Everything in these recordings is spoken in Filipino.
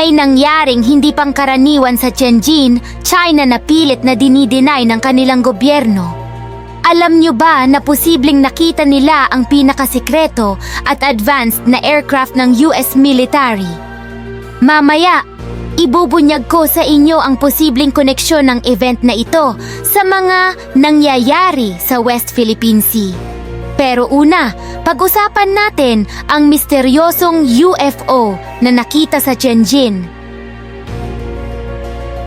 May nangyaring hindi pangkaraniwan sa Tianjin, China na pilit na dinideny ng kanilang gobyerno. Alam nyo ba na posibleng nakita nila ang pinakasikreto at advanced na aircraft ng US military? Mamaya, ibubunyag ko sa inyo ang posibleng koneksyon ng event na ito sa mga nangyayari sa West Philippine Sea. Pero una, pag-usapan natin ang misteryosong UFO na nakita sa Tianjin.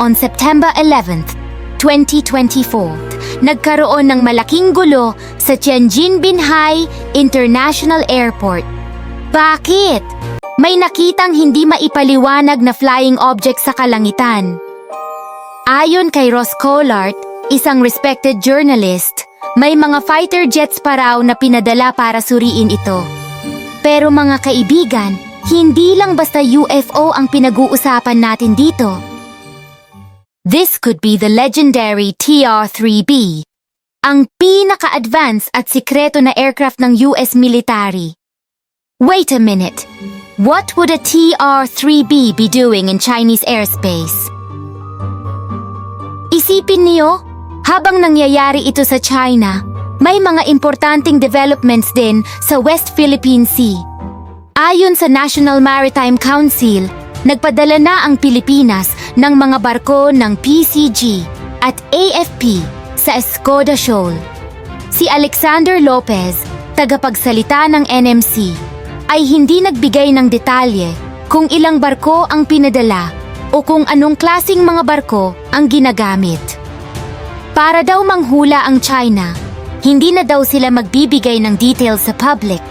On September 11th, 2024, nagkaroon ng malaking gulo sa Tianjin Binhai International Airport. Bakit? May nakitang hindi maipaliwanag na flying object sa kalangitan. Ayon kay Ross Collart, isang respected journalist, may mga fighter jets pa raw na pinadala para suriin ito. Pero mga kaibigan, hindi lang basta UFO ang pinag-uusapan natin dito. This could be the legendary TR-3B, ang pinaka-advance at sikreto na aircraft ng US military. Wait a minute. What would a TR-3B be doing in Chinese airspace? Isipin niyo, habang nangyayari ito sa China, may mga importanteng developments din sa West Philippine Sea. Ayon sa National Maritime Council, nagpadala na ang Pilipinas ng mga barko ng PCG at AFP sa Escoda Shoal. Si Alexander Lopez, tagapagsalita ng NMC, ay hindi nagbigay ng detalye kung ilang barko ang pinadala o kung anong klasing mga barko ang ginagamit. Para daw manghula ang China, hindi na daw sila magbibigay ng details sa public,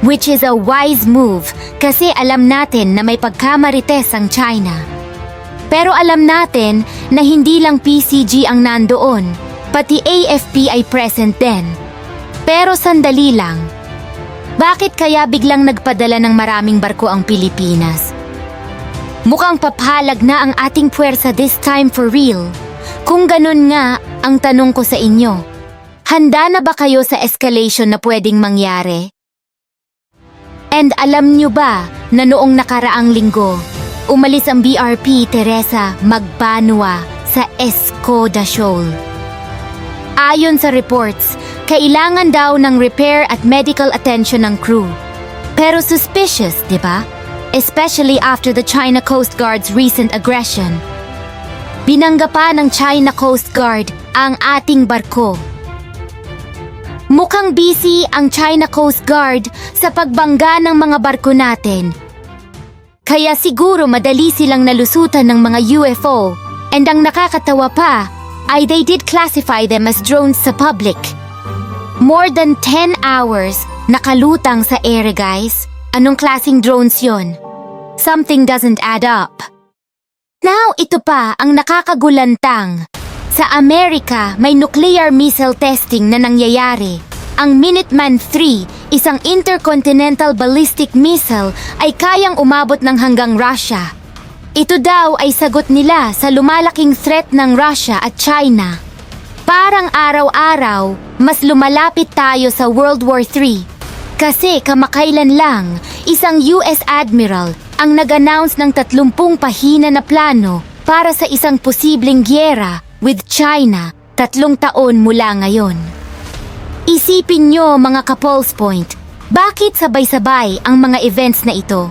which is a wise move kasi alam natin na may pagkamarites ang China. Pero alam natin na hindi lang PCG ang nandoon, pati AFP ay present din. Pero sandali lang, bakit kaya biglang nagpadala ng maraming barko ang Pilipinas? Mukhang papalag na ang ating puwersa this time for real. Kung ganun nga, ang tanong ko sa inyo, handa na ba kayo sa escalation na pwedeng mangyari? And alam nyo ba na noong nakaraang linggo, umalis ang BRP Teresa Magbanua sa Escoda Shoal. Ayon sa reports, kailangan daw ng repair at medical attention ng crew. Pero suspicious, di ba? Especially after the China Coast Guard's recent aggression. Binangga pa ng China Coast Guard ang ating barko. Mukhang busy ang China Coast Guard sa pagbangga ng mga barko natin. Kaya siguro madali silang nalusutan ng mga UFO and ang nakakatawa pa ay they did classify them as drones sa public. More than 10 hours nakalutang sa ere guys. Anong klasing drones yon? Something doesn't add up. Now, ito pa ang nakakagulantang. Sa Amerika, may nuclear missile testing na nangyayari. Ang Minuteman III, isang intercontinental ballistic missile, ay kayang umabot ng hanggang Russia. Ito daw ay sagot nila sa lumalaking threat ng Russia at China. Parang araw-araw, mas lumalapit tayo sa World War III. Kasi kamakailan lang, isang US Admiral ang nag-announce ng 30 pahina na plano para sa isang posibleng gyera with China tatlong taon mula ngayon. Isipin nyo mga ka-Pulse Point, bakit sabay-sabay ang mga events na ito?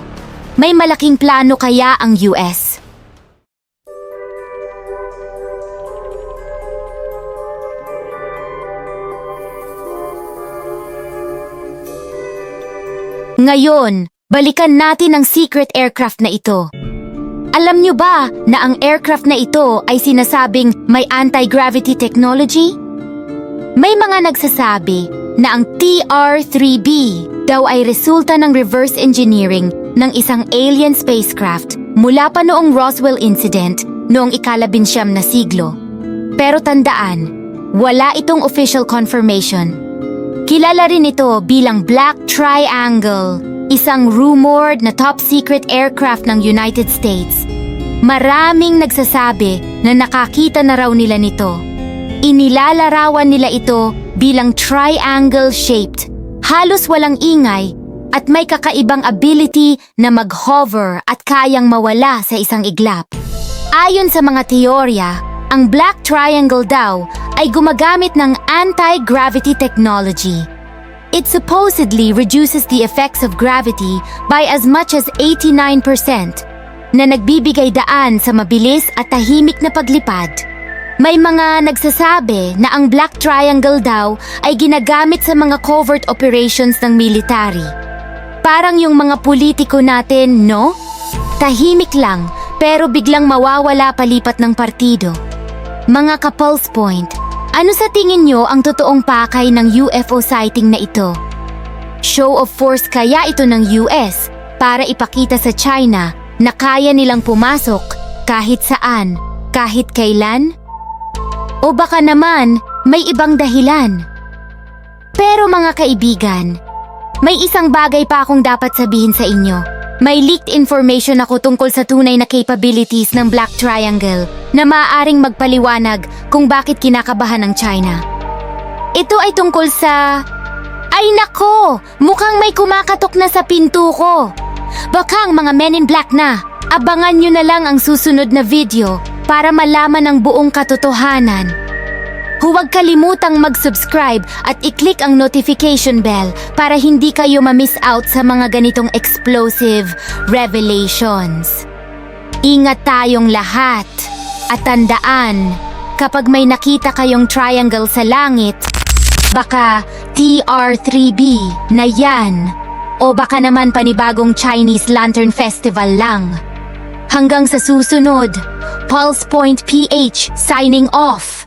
May malaking plano kaya ang US? Ngayon, balikan natin ang secret aircraft na ito. Alam nyo ba na ang aircraft na ito ay sinasabing may anti-gravity technology? May mga nagsasabi na ang TR-3B daw ay resulta ng reverse engineering ng isang alien spacecraft mula pa noong Roswell incident noong ikalabinsyam na siglo. Pero tandaan, wala itong official confirmation. Kilala rin ito bilang Black Triangle, isang rumored na top secret aircraft ng United States. Maraming nagsasabi na nakakita na raw nila nito. Inilalarawan nila ito bilang triangle-shaped, halos walang ingay at may kakaibang ability na mag-hover at kayang mawala sa isang iglap. Ayon sa mga teorya, ang Black Triangle daw ay gumagamit ng anti-gravity technology. It supposedly reduces the effects of gravity by as much as 89% na nagbibigay daan sa mabilis at tahimik na paglipad. May mga nagsasabi na ang Black Triangle daw ay ginagamit sa mga covert operations ng military. Parang yung mga politiko natin, no? Tahimik lang, pero biglang mawawala palipat ng partido. Mga ka-pulse point, ano sa tingin nyo ang totoong pakay ng UFO sighting na ito? Show of force kaya ito ng US para ipakita sa China na kaya nilang pumasok kahit saan, kahit kailan? O baka naman may ibang dahilan? Pero mga kaibigan, may isang bagay pa akong dapat sabihin sa inyo. May leaked information ako tungkol sa tunay na capabilities ng Black Triangle na maaaring magpaliwanag kung bakit kinakabahan ng China. Ito ay tungkol sa... Ay nako! Mukhang may kumakatok na sa pinto ko! Baka ang mga men in black na. Abangan nyo na lang ang susunod na video para malaman ang buong katotohanan. Huwag kalimutang mag-subscribe at i-click ang notification bell para hindi kayo ma-miss out sa mga ganitong explosive revelations. Ingat tayong lahat. At tandaan, kapag may nakita kayong triangle sa langit, baka TR3B na yan. O baka naman panibagong Chinese Lantern Festival lang. Hanggang sa susunod, Pulse Point PH signing off.